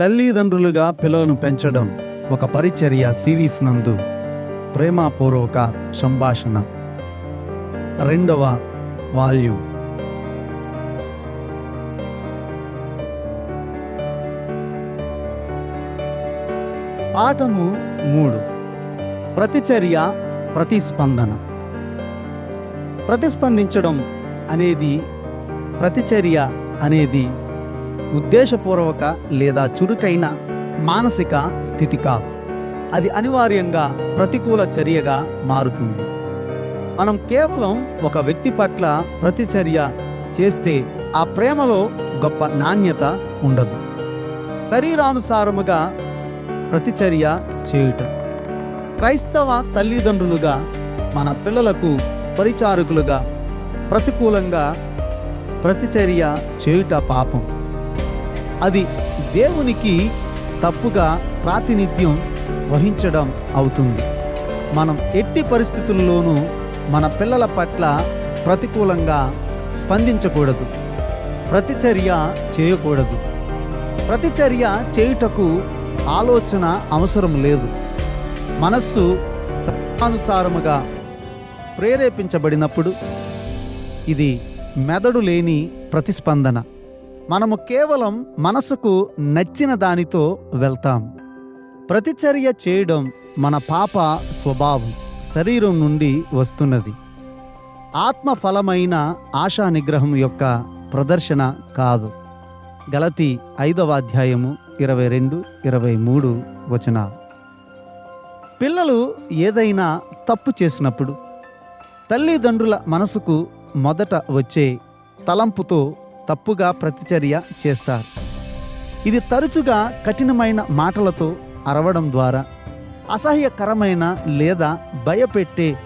తల్లిదండ్రులుగా పిల్లలను పెంచడం ఒక పరిచర్య సిరీస్ నందు. ప్రేమపూర్వక సంభాషణ. రెండవ వాల్యూ పాఠము మూడు. ప్రతిచర్య ప్రతిస్పందన. ప్రతిస్పందించడం అనేది ప్రతిచర్య అనేది ఉద్దేశపూర్వక లేదా చురుకైన మానసిక స్థితి కాదు. అది అనివార్యంగా ప్రతికూల చర్యగా మారుతుంది. మనం కేవలం ఒక వ్యక్తి పట్ల ప్రతిచర్య చేస్తే ఆ ప్రేమలో గొప్ప నాణ్యత ఉండదు. శరీరానుసారముగా ప్రతిచర్య చేయుట. క్రైస్తవ తల్లిదండ్రులుగా మన పిల్లలకు పరిచారకులుగా ప్రతికూలంగా ప్రతిచర్య చేయుట పాపం. అది దేవునికి తప్పుగా ప్రాతినిధ్యం వహించడం అవుతుంది. మనం ఎట్టి పరిస్థితుల్లోనూ మన పిల్లల పట్ల ప్రతికూలంగా స్పందించకూడదు. ప్రతిచర్య చేయకూడదు. ప్రతిచర్య చేయుటకు ఆలోచన అవసరం లేదు. మనస్సు అనుసారముగా ప్రేరేపించబడినప్పుడు ఇది మెదడు లేని ప్రతిస్పందన. మనము కేవలం మనసుకు నచ్చిన దానితో వెళ్తాం. ప్రతిచర్య చేయడం మన పాప స్వభావం శరీరం నుండి వస్తున్నది. ఆత్మ ఫలమైన ఆశా నిగ్రహం యొక్క ప్రదర్శన కాదు. గలతి ఐదవ అధ్యాయము ఇరవై రెండు ఇరవై మూడు వచనాలు పిల్లలు ఏదైనా తప్పు చేసినప్పుడు తల్లిదండ్రుల మనసుకు మొదట వచ్చే తలంపుతో తప్పుగా ప్రతిచర్య చేస్తారు. ఇది తరచుగా కఠినమైన మాటలతో అరవడం ద్వారా అసహ్యకరమైన లేదా భయపెట్టే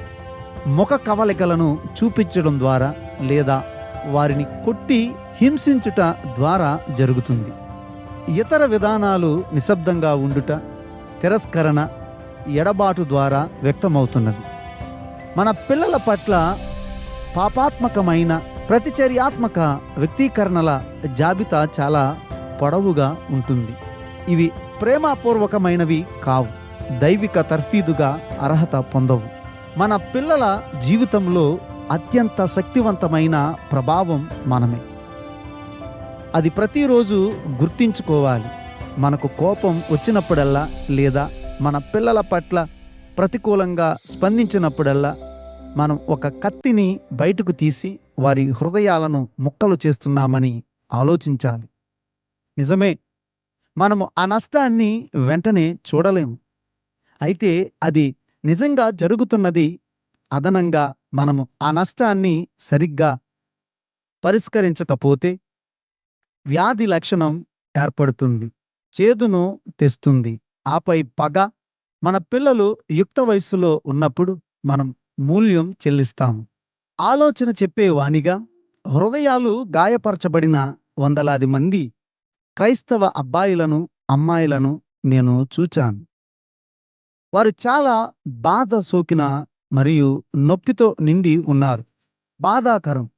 ముఖ కవలికలను చూపించడం ద్వారా లేదా వారిని కొట్టి హింసించుట ద్వారా జరుగుతుంది. ఇతర విధానాలు నిశ్శబ్దంగా ఉండుట తిరస్కరణ ఎడబాటు ద్వారా వ్యక్తమవుతున్నది. మన పిల్లల పట్ల పాపాత్మకమైన ప్రతిచర్యాత్మక వ్యక్తీకరణల జాబితా చాలా పొడవుగా ఉంటుంది. ఇవి ప్రేమపూర్వకమైనవి కావు. దైవిక తర్ఫీదుగా అర్హత పొందవు. మన పిల్లల జీవితంలో అత్యంత శక్తివంతమైన ప్రభావం మనమే. అది ప్రతిరోజు గుర్తించుకోవాలి. మనకు కోపం వచ్చినప్పుడల్లా లేదా మన పిల్లల పట్ల ప్రతికూలంగా స్పందించినప్పుడల్లా మనం ఒక కత్తిని బయటకు తీసి వారి హృదయాలను ముక్కలు చేస్తున్నామని ఆలోచించాలి. నిజమే మనము ఆ నష్టాన్ని వెంటనే చూడలేము. అయితే అది నిజంగా జరుగుతున్నది అదనంగా మనము ఆ నష్టాన్ని సరిగ్గా పరిష్కరించకపోతే వ్యాధి లక్షణం ఏర్పడుతుంది చేదును తెస్తుంది. ఆపై పగ మన పిల్లలు యుక్త వయస్సులో ఉన్నప్పుడు మనం మూల్యం చెల్లిస్తాము. ఆలోచన చెప్పే వాణిగా హృదయాలు గాయపరచబడిన వందలాది మంది క్రైస్తవ అబ్బాయిలను అమ్మాయిలను నేను చూచాను. వారు చాలా బాధ సోకిన మరియు నొప్పితో నిండి ఉన్నారు. బాధాకరం.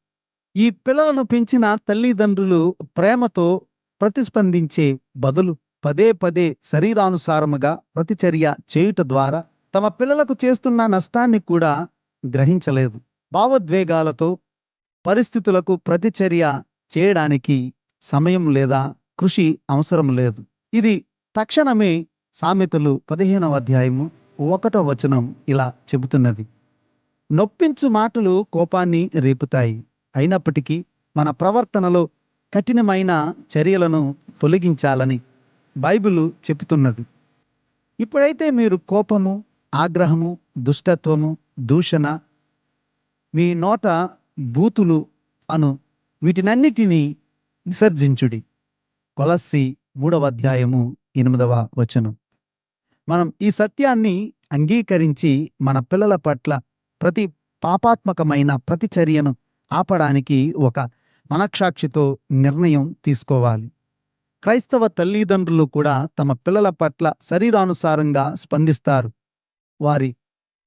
ఈ పిల్లలను పెంచిన తల్లిదండ్రులు ప్రేమతో ప్రతిస్పందించే బదులు పదే పదే శరీరానుసారముగా ప్రతిచర్య చేయుట ద్వారా తమ పిల్లలకు చేస్తున్న నష్టాన్ని కూడా గ్రహించలేదు. భావోద్వేగాలతో పరిస్థితులకు ప్రతిచర్య చేయడానికి సమయం లేదా కృషి అవసరం లేదు. ఇది తక్షణమే సామెతలు పదిహేనవ అధ్యాయము ఒకటో వచనం ఇలా చెబుతున్నది. నొప్పించు మాటలు కోపాన్ని రేపుతాయి. అయినప్పటికీ మన ప్రవర్తనలో కఠినమైన చర్యలను తొలగించాలని బైబిలు చెబుతున్నది. ఇప్పుడైతే మీరు కోపము ఆగ్రహము దుష్టత్వము దూషణ మీ నోట బూతులు అను వీటినన్నిటినీ విసర్జించుడి. కొలస్సి మూడవ అధ్యాయము ఎనిమిదవ వచనం. మనం ఈ సత్యాన్ని అంగీకరించి మన పిల్లల పట్ల ప్రతి పాపాత్మకమైన ప్రతిచర్యను ఆపడానికి ఒక మనక్షాక్షితో నిర్ణయం తీసుకోవాలి. క్రైస్తవ తల్లిదండ్రులు కూడా తమ పిల్లల పట్ల శరీరానుసారంగా స్పందిస్తారు. వారి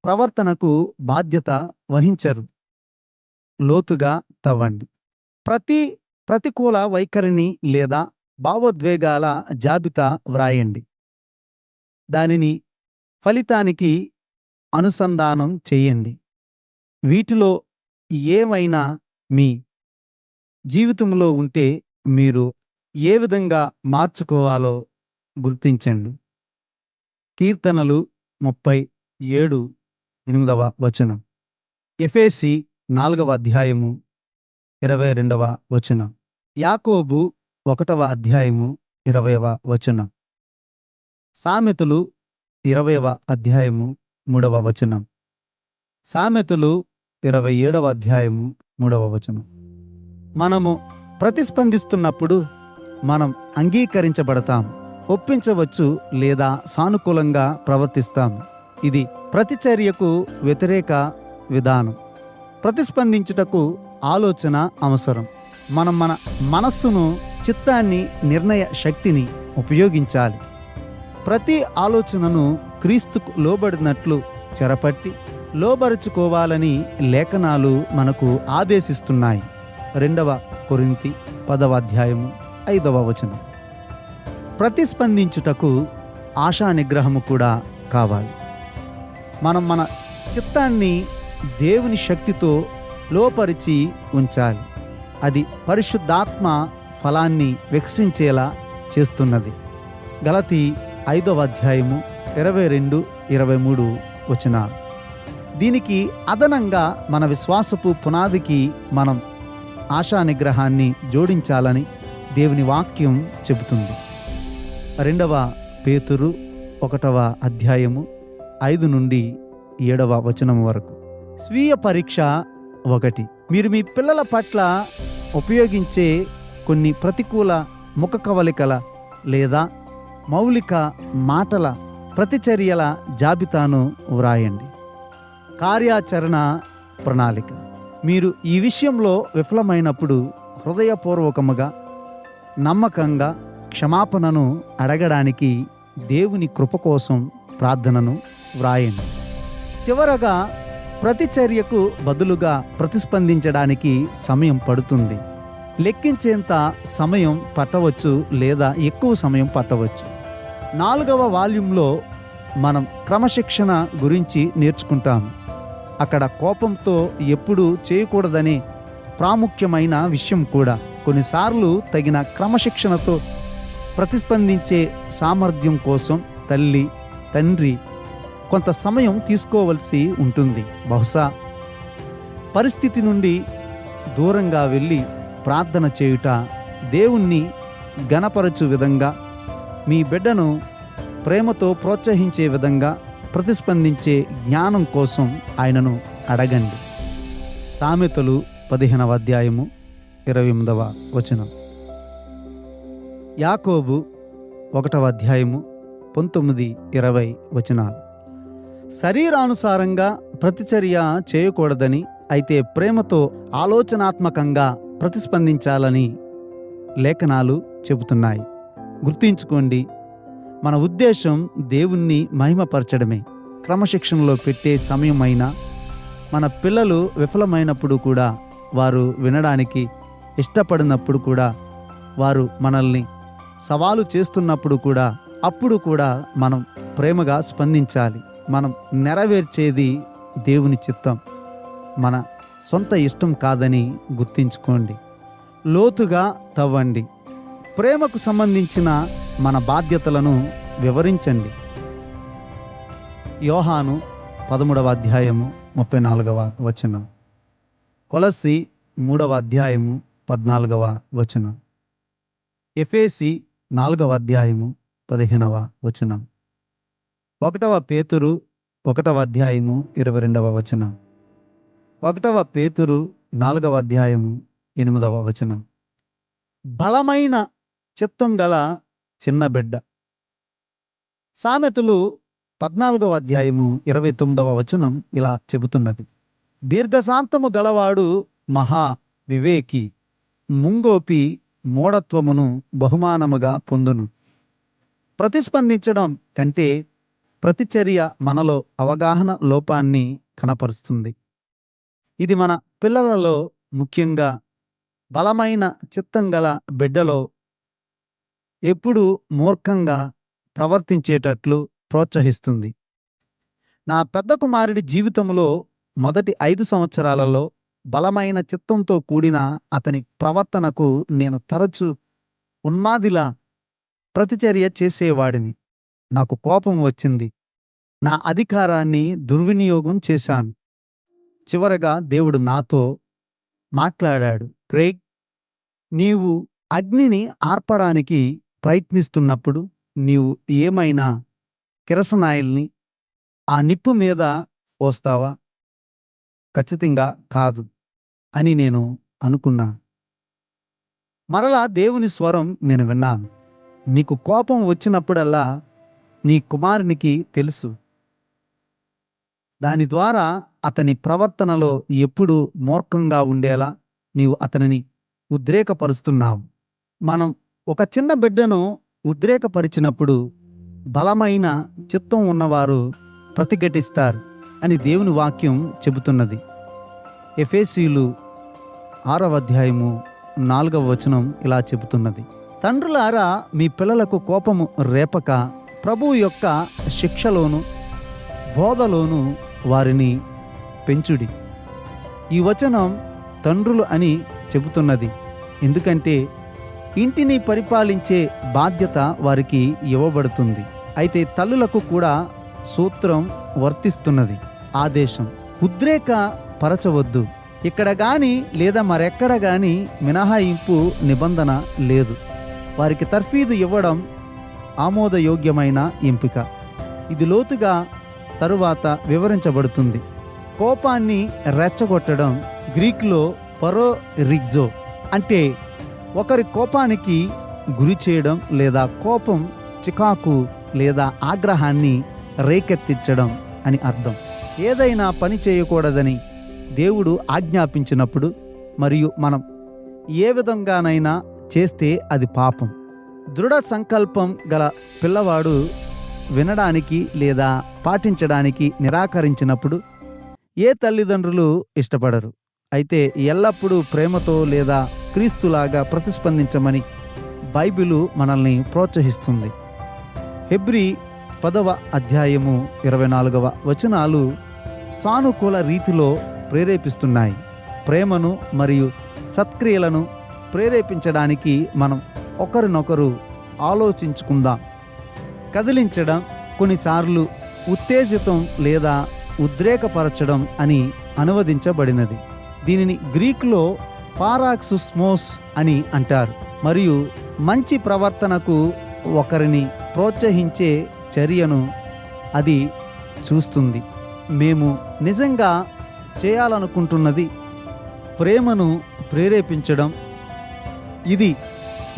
ప్రవర్తనకు బాధ్యత వహించరు. లోతుగా తవ్వండి. ప్రతి ప్రతికూల వైఖరిని లేదా భావోద్వేగాల జాబితా వ్రాయండి. దానిని ఫలితానికి అనుసంధానం చేయండి. వీటిలో ఏమైనా మీ జీవితంలో ఉంటే మీరు ఏ విధంగా మార్చుకోవాలో గుర్తించండి. కీర్తనలు ముప్పై ఏడు ఎనిమిదవ వచనం. ఎఫేసి నాలుగవ అధ్యాయము ఇరవై రెండవ వచనం. యాకోబు ఒకటవ అధ్యాయము ఇరవైవ వచనం. సామెతలు ఇరవైవ అధ్యాయము మూడవ వచనం. సామెతలు ఇరవై ఏడవ అధ్యాయము మూడవ వచనం. మనము ప్రతిస్పందిస్తున్నప్పుడు మనం అంగీకరించబడతాం ఒప్పించవచ్చు లేదా సానుకూలంగా ప్రవర్తిస్తాం. ఇది ప్రతిచర్యకు వ్యతిరేక విధానం. ప్రతిస్పందించుటకు ఆలోచన అవసరం. మనం మన మనస్సును చిత్తాన్ని నిర్ణయ శక్తిని ఉపయోగించాలి. ప్రతి ఆలోచనను క్రీస్తుకు లోబడినట్లు చెరపట్టి లోబరుచుకోవాలని లేఖనాలు మనకు ఆదేశిస్తున్నాయి. రెండవ కొరింతి పదవ అధ్యాయము ఐదవ వచనం. ప్రతిస్పందించుటకు ఆశా నిగ్రహము కూడా కావాలి. మనం మన చిత్తాన్ని దేవుని శక్తితో లోపరిచి ఉంచాలి. అది పరిశుద్ధాత్మ ఫలాన్ని వికసించేలా చేస్తున్నది. గలతి ఐదవ అధ్యాయము ఇరవై రెండు ఇరవై మూడు వచనాలు దీనికి అదనంగా మన విశ్వాసపు పునాదికి మనం ఆశా నిగ్రహాన్ని జోడించాలని దేవుని వాక్యం చెబుతుంది. రెండవ పేతురు ఒకటవ అధ్యాయము ఐదు నుండి ఏడవ వచనం వరకు. స్వీయ పరీక్ష ఒకటి. మీరు మీ పిల్లల పట్ల ఉపయోగించే కొన్ని ప్రతికూల ముఖ కవలికల లేదా మౌలిక మాటల ప్రతిచర్యల జాబితాను వ్రాయండి. కార్యాచరణ ప్రణాళిక. మీరు ఈ విషయంలో విఫలమైనప్పుడు హృదయపూర్వకముగా నమ్మకంగా క్షమాపణను అడగడానికి దేవుని కృప కోసం ప్రార్థనను వ్రాయండి. చివరగా ప్రతిచర్యకు బదులుగా ప్రతిస్పందించడానికి సమయం పడుతుంది. లెక్కించేంత సమయం పట్టవచ్చు లేదా ఎక్కువ సమయం పట్టవచ్చు. నాలుగవ వాల్యూంలో మనం క్రమశిక్షణ గురించి నేర్చుకుంటాము అక్కడ కోపంతో ఎప్పుడూ చేయకూడదనే ప్రాముఖ్యమైన విషయం కూడా. కొన్నిసార్లు తగిన క్రమశిక్షణతో ప్రతిస్పందించే సామర్థ్యం కోసం తల్లి తండ్రి కొంత సమయం తీసుకోవలసి ఉంటుంది. బహుశా పరిస్థితి నుండి దూరంగా వెళ్ళి ప్రార్థన చేయుట దేవుణ్ణి గణపరచు విధంగా మీ బిడ్డను ప్రేమతో ప్రోత్సహించే విధంగా ప్రతిస్పందించే జ్ఞానం కోసం ఆయనను అడగండి. సామెతలు పదిహేనవ అధ్యాయము ఇరవై ఎనిమిదవ వచనం. యాకోబు ఒకటవ అధ్యాయము పంతొమ్మిది ఇరవై వచనాలు. శరీరానుసారంగా ప్రతిచర్య చేయకూడదని అయితే ప్రేమతో ఆలోచనాత్మకంగా ప్రతిస్పందించాలని లేఖనాలు చెబుతున్నాయి. గుర్తించుకోండి మన ఉద్దేశం దేవుణ్ణి మహిమపరచడమే. క్రమశిక్షణలో పెట్టే సమయమైనా మన పిల్లలు విఫలమైనప్పుడు కూడా వారు వినడానికి ఇష్టపడినప్పుడు కూడా వారు మనల్ని సవాలు చేస్తున్నప్పుడు కూడా అప్పుడు కూడా మనం ప్రేమగా స్పందించాలి. మనం నెరవేర్చేది దేవుని చిత్తం. మన సొంత ఇష్టం కాదని గుర్తించుకోండి. లోతుగా తవ్వండి. ప్రేమకు సంబంధించిన మన బాధ్యతలను వివరించండి. యోహాను పదమూడవ అధ్యాయము ముప్పై నాలుగవ వచనం. కొలసి మూడవ అధ్యాయము పద్నాలుగవ వచనం. ఎఫేసి నాలుగవ అధ్యాయము పదిహేనవ వచనం. ఒకటవ పేతురు ఒకటవ అధ్యాయము ఇరవై రెండవ వచనం. ఒకటవ పేతురు నాలుగవ అధ్యాయము ఎనిమిదవ వచనం. బలమైన చిత్తం గల చిన్న బిడ్డ. సామెతలు పద్నాలుగవ అధ్యాయము ఇరవై తొమ్మిదవ వచనం ఇలా చెబుతున్నది. దీర్ఘశాంతము గలవాడు మహా వివేకి ముంగోపి మూఢత్వమును బహుమానముగా పొందును. ప్రతిస్పందించడం కంటే ప్రతిచర్య మనలో అవగాహన లోపాన్ని కనపరుస్తుంది. ఇది మన పిల్లలలో ముఖ్యంగా బలమైన చిత్తం గల బిడ్డలో ఎప్పుడూ మూర్ఖంగా ప్రవర్తించేటట్లు ప్రోత్సహిస్తుంది. నా పెద్ద కుమారుడి జీవితంలో మొదటి ఐదు సంవత్సరాలలో బలమైన చిత్తంతో కూడిన అతని ప్రవర్తనకు నేను తరచు ఉన్మాదిలా ప్రతిచర్య చేసేవాడిని. నాకు కోపం వచ్చింది. నా అధికారాన్ని దుర్వినియోగం చేశాను. చివరగా దేవుడు నాతో మాట్లాడాడు. క్రేగ్ నీవు అగ్నిని ఆర్పడానికి ప్రయత్నిస్తున్నప్పుడు నీవు ఏమైనా కిరసనాయిల్ని ఆ నిప్పు మీద పోస్తావా? ఖచ్చితంగా కాదు అని నేను అనుకున్నా. మరలా దేవుని స్వరం నేను విన్నాను. నీకు కోపం వచ్చినప్పుడల్లా నీ కుమారునికి తెలుసు. దాని ద్వారా అతని ప్రవర్తనలో ఎప్పుడు మూర్ఖంగా ఉండేలా నీవు అతనిని ఉద్రేకపరుస్తున్నావు. మనం ఒక చిన్న బిడ్డను ఉద్రేకపరిచినప్పుడు బలమైన చిత్తం ఉన్నవారు ప్రతిఘటిస్తారు అని దేవుని వాక్యం చెబుతున్నది. ఎఫేసీలు ఆరవ అధ్యాయము నాలుగవ వచనం ఇలా చెబుతున్నది. తండ్రులారా మీ పిల్లలకు కోపము రేపక ప్రభువు యొక్క శిక్షలోను బోధలోను వారిని పెంచుడి. ఈ వచనం తండ్రులు అని చెబుతున్నది. ఎందుకంటే ఇంటిని పరిపాలించే బాధ్యత వారికి ఇవ్వబడుతుంది. అయితే తల్లులకు కూడా సూత్రం వర్తిస్తున్నది. ఆదేశం ఉద్రేక పరచవద్దు. ఇక్కడ గాని లేదా మరెక్కడ గాని మినహాయింపు నిబంధన లేదు. వారికి తర్ఫీదు ఇవ్వడం ఆమోదయోగ్యమైన ఎంపిక. ఇది లోతుగా తరువాత వివరించబడుతుంది. కోపాన్ని రెచ్చగొట్టడం గ్రీక్లో పరో రిగ్జో అంటే ఒకరి కోపానికి గురి చేయడం లేదా కోపం చికాకు లేదా ఆగ్రహాన్ని రేకెత్తించడం అని అర్థం. ఏదైనా పని చేయకూడదని దేవుడు ఆజ్ఞాపించినప్పుడు మరియు మనం ఏ విధంగానైనా చేస్తే అది పాపం. దృఢ సంకల్పం గల పిల్లవాడు వినడానికి లేదా పాటించడానికి నిరాకరించినప్పుడు ఏ తల్లిదండ్రులు ఇష్టపడరు? అయితే ఎల్లప్పుడూ ప్రేమతో లేదా క్రీస్తులాగా ప్రతిస్పందించమని బైబిలు మనల్ని ప్రోత్సహిస్తుంది. హెబ్రి పదవ అధ్యాయము ఇరవై నాలుగవ వచనాలు సానుకూల రీతిలో ప్రేరేపిస్తున్నాయి. ప్రేమను మరియు సత్క్రియలను ప్రేరేపించడానికి మనం ఒకరినొకరు ఆలోచించుకుందాం. కదిలించడం కొన్నిసార్లు ఉత్తేజితం లేదా ఉద్రేకపరచడం అని అనువదించబడినది. దీనిని గ్రీకులో పారాక్సుస్మోస్ అని అంటారు. మరియు మంచి ప్రవర్తనకు ఒకరిని ప్రోత్సహించే చర్యను అది చూస్తుంది. మేము నిజంగా చేయాలనుకుంటున్నది ప్రేమను ప్రేరేపించడం. ఇది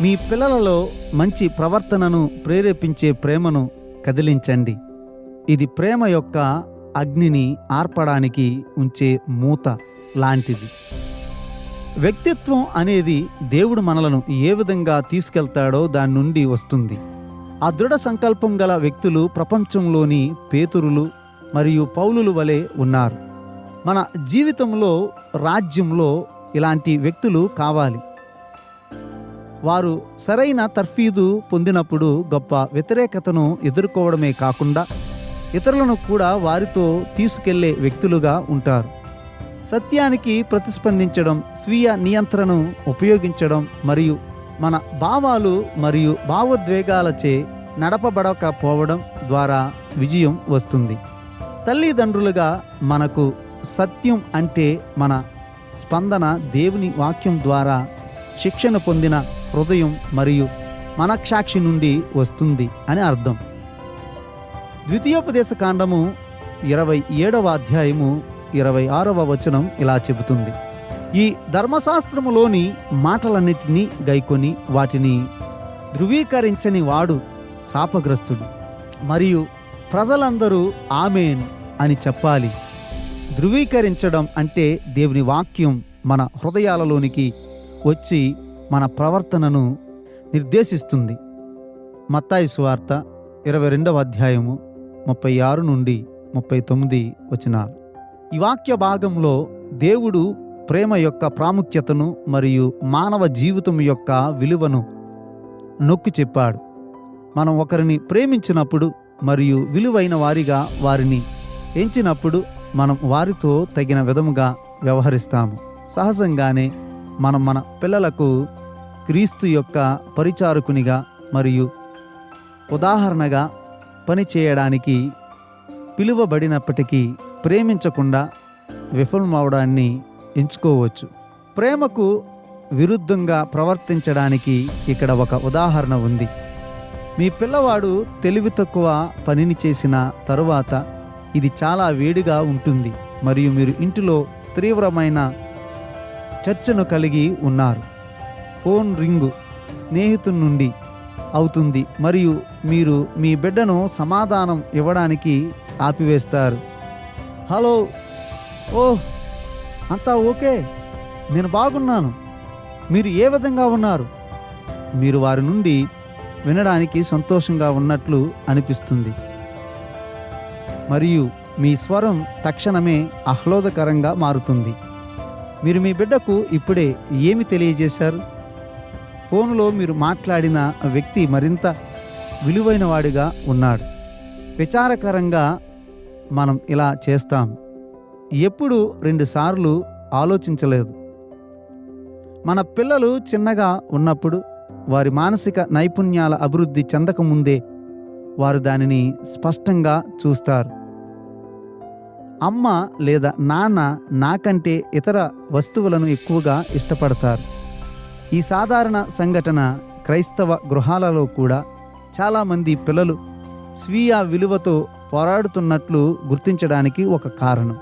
మీ పిల్లలలో మంచి ప్రవర్తనను ప్రేరేపించే ప్రేమను కదిలించండి. ఇది ప్రేమ యొక్క అగ్నిని ఆర్పడానికి ఉంచే మూత లాంటిది. వ్యక్తిత్వం అనేది దేవుడు మనలను ఏ విధంగా తీసుకెళ్తాడో దాని నుండి వస్తుంది. ఆ దృఢ సంకల్పం గల వ్యక్తులు ప్రపంచంలోని పేతురులు మరియు పౌలులు వలె ఉన్నారు. మన జీవితంలో రాజ్యంలో ఇలాంటి వ్యక్తులు కావాలి. వారు సరైన తర్ఫీదు పొందినప్పుడు గొప్ప వ్యతిరేకతను ఎదుర్కోవడమే కాకుండా ఇతరులను కూడా వారితో తీసుకెళ్ళే వ్యక్తులుగా ఉంటారు. సత్యానికి ప్రతిస్పందించడం స్వీయ నియంత్రణను ఉపయోగించడం మరియు మన భావాలు మరియు భావోద్వేగాలచే నడపబడకపోవడం ద్వారా విజయం వస్తుంది. తల్లిదండ్రులుగా మనకు సత్యం అంటే మన స్పందన దేవుని వాక్యం ద్వారా శిక్షణ పొందిన హృదయం మరియు మనక్షాక్షి నుండి వస్తుంది అని అర్థం. ద్వితీయోపదేశ కాండము ఇరవై ఏడవ అధ్యాయము ఇరవై ఆరవ వచనం ఇలా చెబుతుంది. ఈ ధర్మశాస్త్రములోని మాటలన్నిటినీ గైకొని వాటిని ధృవీకరించని వాడు శాపగ్రస్తుడు. మరియు ప్రజలందరూ ఆమెన్ అని చెప్పాలి. ధృవీకరించడం అంటే దేవుని వాక్యం మన హృదయాలలోనికి వచ్చి మన ప్రవర్తనను నిర్దేశిస్తుంది. మత్తాయి సువార్త ఇరవై రెండవ అధ్యాయము ముప్పై ఆరు నుండి ముప్పై తొమ్మిది వచనాలు. ఈ వాక్య భాగంలో దేవుడు ప్రేమ యొక్క ప్రాముఖ్యతను మరియు మానవ జీవితం యొక్క విలువను నొక్కి చెప్పాడు. మనం ఒకరిని ప్రేమించినప్పుడు మరియు విలువైన వారిగా వారిని ఎంచినప్పుడు మనం వారితో తగిన విధముగా వ్యవహరిస్తాము. సహజంగానే మనం మన పిల్లలకు క్రీస్తు యొక్క పరిచారకునిగా మరియు ఉదాహరణగా పనిచేయడానికి పిలువబడినప్పటికీ ప్రేమించకుండా విఫలమవడాన్ని ఎంచుకోవచ్చు. ప్రేమకు విరుద్ధంగా ప్రవర్తించడానికి ఇక్కడ ఒక ఉదాహరణ ఉంది. మీ పిల్లవాడు తెలివి తక్కువ పనిని చేసిన తరువాత ఇది చాలా వేడిగా ఉంటుంది మరియు మీరు ఇంటిలో తీవ్రమైన చర్చను కలిగి ఉన్నారు. ఫోన్ రింగు స్నేహితుడి నుండి అవుతుంది మరియు మీరు మీ బిడ్డను సమాధానం ఇవ్వడానికి ఆపివేస్తారు. హలో ఓ అంతా ఓకే నేను బాగున్నాను. మీరు ఏ విధంగా ఉన్నారు? మీరు వారి నుండి వినడానికి సంతోషంగా ఉన్నట్లు అనిపిస్తుంది. మరియు మీ స్వరం తక్షణమే ఆహ్లాదకరంగా మారుతుంది. మీరు మీ బిడ్డకు ఇప్పుడే ఏమి తెలియజేశారు? ఫోన్లో మీరు మాట్లాడిన వ్యక్తి మరింత విలువైన వాడిగా ఉన్నాడు. విచారకరంగా మనం ఇలా చేస్తాం. ఎప్పుడు రెండుసార్లు ఆలోచించలేదు. మన పిల్లలు చిన్నగా ఉన్నప్పుడు వారి మానసిక నైపుణ్యాల అభివృద్ధి చెందకముందే వారు దానిని స్పష్టంగా చూస్తారు. అమ్మ లేదా నాన్న నాకంటే ఇతర వస్తువులను ఎక్కువగా ఇష్టపడతారు. ఈ సాధారణ సంఘటన క్రైస్తవ గృహాలలో కూడా చాలామంది పిల్లలు స్వీయ విలువతో పోరాడుతున్నట్లు గుర్తించడానికి ఒక కారణం.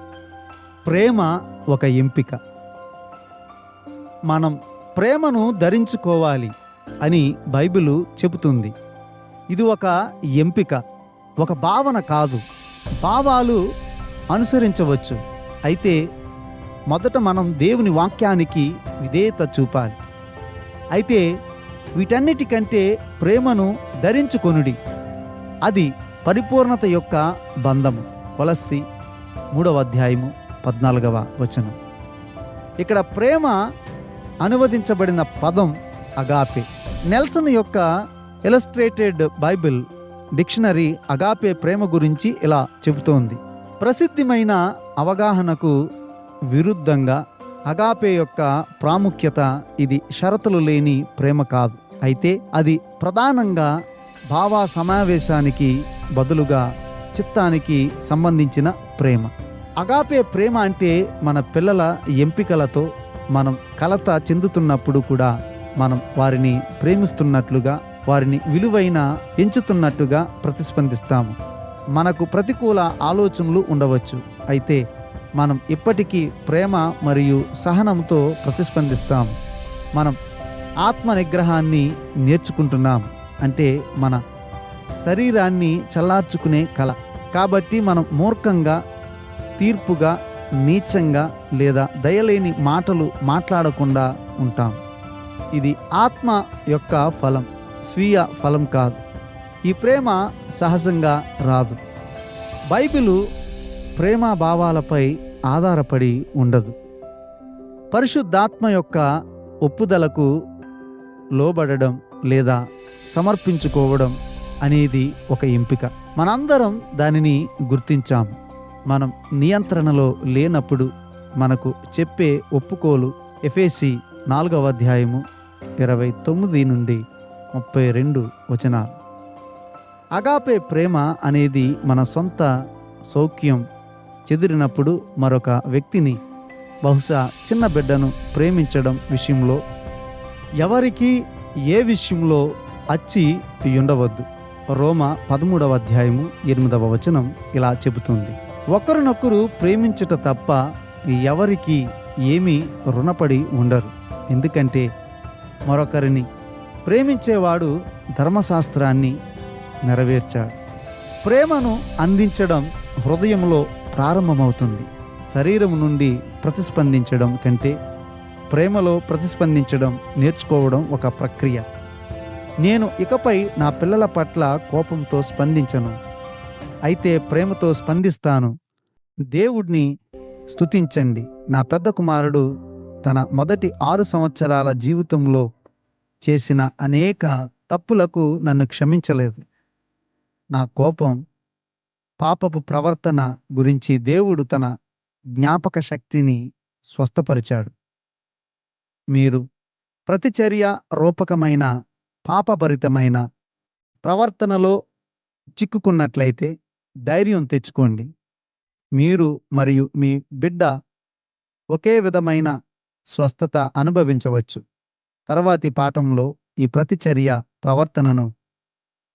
ప్రేమ ఒక ఎంపిక. మనం ప్రేమను ధరించుకోవాలి అని బైబిలు చెబుతుంది. ఇది ఒక ఎంపిక ఒక భావన కాదు. భావాలు అనుసరించవచ్చు. అయితే మొదట మనం దేవుని వాక్యానికి విధేయత చూపాలి. అయితే వీటన్నిటికంటే ప్రేమను ధరించుకొనుడి. అది పరిపూర్ణత యొక్క బంధము. కొలస్సి మూడవ అధ్యాయము పద్నాలుగవ వచనం. ఇక్కడ ప్రేమ అనువదించబడిన పదం అగాపే. నెల్సన్ యొక్క ఇలస్ట్రేటెడ్ బైబిల్ డిక్షనరీ అగాపే ప్రేమ గురించి ఇలా చెబుతోంది. ప్రసిద్ధమైన అవగాహనకు విరుద్ధంగా అగాపే యొక్క ప్రాముఖ్యత ఇది షరతులు లేని ప్రేమ కాదు. అయితే అది ప్రధానంగా భావ సమావేశానికి బదులుగా చిత్తానికి సంబంధించిన ప్రేమ. అగాపే ప్రేమ అంటే మన పిల్లల ఎంపికలతో మనం కలత చెందుతున్నప్పుడు కూడా మనం వారిని ప్రేమిస్తున్నట్లుగా వారిని విలువైన ఎంచుతున్నట్టుగా ప్రతిస్పందిస్తాము. మనకు ప్రతికూల ఆలోచనలు ఉండవచ్చు. అయితే మనం ఇప్పటికీ ప్రేమ మరియు సహనంతో ప్రతిస్పందిస్తాం. మనం ఆత్మ నిగ్రహాన్ని నేర్చుకుంటున్నాం. అంటే మన శరీరాన్ని చల్లార్చుకునే కళ. కాబట్టి మనం మూర్ఖంగా తీర్పుగా నీచంగా లేదా దయలేని మాటలు మాట్లాడకుండా ఉంటాం. ఇది ఆత్మ యొక్క ఫలం స్వీయ ఫలం కాదు. ఈ ప్రేమ సహజంగా రాదు. బైబిలు ప్రేమ భావాలపై ఆధారపడి ఉండదు. పరిశుద్ధాత్మ యొక్క ఒప్పుదలకు లోబడడం లేదా సమర్పించుకోవడం అనేది ఒక ఎంపిక. మనందరం దానిని గుర్తించాం మనం నియంత్రణలో లేనప్పుడు మనకు చెప్పే ఒప్పుకోలు ఎఫేసి నాలుగవ అధ్యాయము ఇరవై తొమ్మిది నుండి ముప్పై రెండు వచనాలు. అగాపే ప్రేమ అనేది మన సొంత సౌఖ్యం చెదిరినప్పుడు మరొక వ్యక్తిని బహుశా చిన్న బిడ్డను ప్రేమించడం విషయంలో ఎవరికి ఏ విషయంలో అచ్చి ఉండవద్దు. రోమ పదమూడవ అధ్యాయము ఎనిమిదవ వచనం ఇలా చెబుతుంది. ఒకరినొకరు ప్రేమించుట తప్ప ఎవరికి ఏమీ రుణపడి ఉండరు. ఎందుకంటే మరొకరిని ప్రేమించేవాడు ధర్మశాస్త్రాన్ని నెరవేర్చాడు. ప్రేమను అందించడం హృదయంలో ప్రారంభమవుతుంది. శరీరం నుండి ప్రతిస్పందించడం కంటే ప్రేమలో ప్రతిస్పందించడం నేర్చుకోవడం ఒక ప్రక్రియ. నేను ఇకపై నా పిల్లల పట్ల కోపంతో స్పందించను. అయితే ప్రేమతో స్పందిస్తాను. దేవుడిని స్తుతించండి. నా పెద్ద కుమారుడు తన మొదటి ఆరు సంవత్సరాల జీవితంలో చేసిన అనేక తప్పులకు నన్ను క్షమించలేదు. నా కోపం పాపపు ప్రవర్తన గురించి దేవుడు తన జ్ఞాపక శక్తిని స్వస్థపరిచాడు. మీరు ప్రతిచర్య రూపకమైన పాపభరితమైన ప్రవర్తనలో చిక్కుకున్నట్లయితే ధైర్యం తెచ్చుకోండి. మీరు మరియు మీ బిడ్డ ఒకే విధమైన స్వస్థత అనుభవించవచ్చు. తర్వాతి పాఠంలో ఈ ప్రతిచర్య ప్రవర్తనను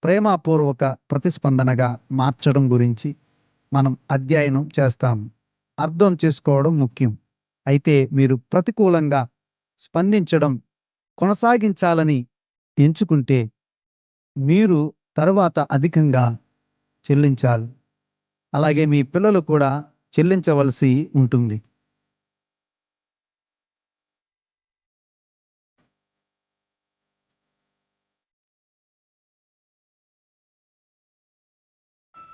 ప్రేమపూర్వక ప్రతిస్పందనగా మార్చడం గురించి మనం అధ్యయనం చేస్తాము అర్థం చేసుకోవడం ముఖ్యం. అయితే మీరు ప్రతికూలంగా స్పందించడం కొనసాగించాలని ఎంచుకుంటే మీరు తరువాత అధికంగా చెల్లించాలి. అలాగే మీ పిల్లలు కూడా చెల్లించవలసి ఉంటుంది.